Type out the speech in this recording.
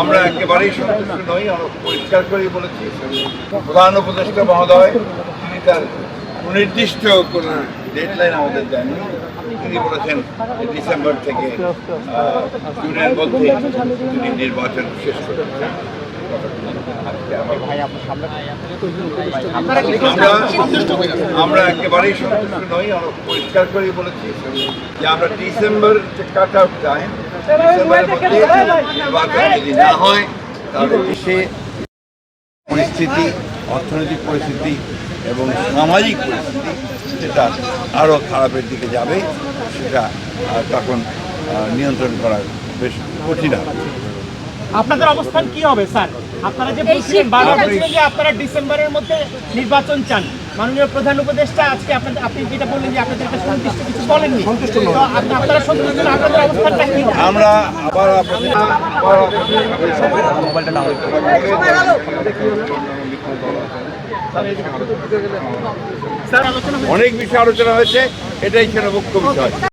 আমরা একেবারেই সন্তুষ্ট নই পরিষ্কার করেই বলেছি। প্রধান উপদেষ্টা মহোদয়, তিনি তার সুনির্দিষ্ট কোনো ডেডলাইন আমাদের দেননি। তিনি বলেছেন ডিসেম্বর থেকে জুনের মধ্যে তিনি নির্বাচন শেষ করবেন। আমরা একেবারেই সন্তুষ্ট নই, আমরা পরিষ্কার করেই বলেছি যে আমরা ডিসেম্বর কাট আউট টাইম নির্বাচন যদি না হয় তাহলে দেশে পরিস্থিতি অর্থনৈতিক পরিস্থিতি এবং সামাজিক পরিস্থিতি সেটা আরও খারাপের দিকে যাবে সেটা তখন নিয়ন্ত্রণ করা বেশ কঠিন হবে। আপনাদের অবস্থান কি হবে স্যার? আপনারা যে বলছিলেন যে আপনারা ডিসেম্বরের মধ্যে নির্বাচন চান। মাননীয় প্রধান উপদেষ্টা আজকে আপনাদের আপনি যেটা বললেন যে আপনাদের একটা সন্তুষ্ট কিছু বলেননি তো আপনারা সন্তুষ্ট না, আপনাদের অবস্থানটা কি? আমরা আবার আপনাদের আবার স্যার আলোচনা অনেক বিষয় আলোচনা হয়েছে এটাই ছিল মুখ্য বিষয়।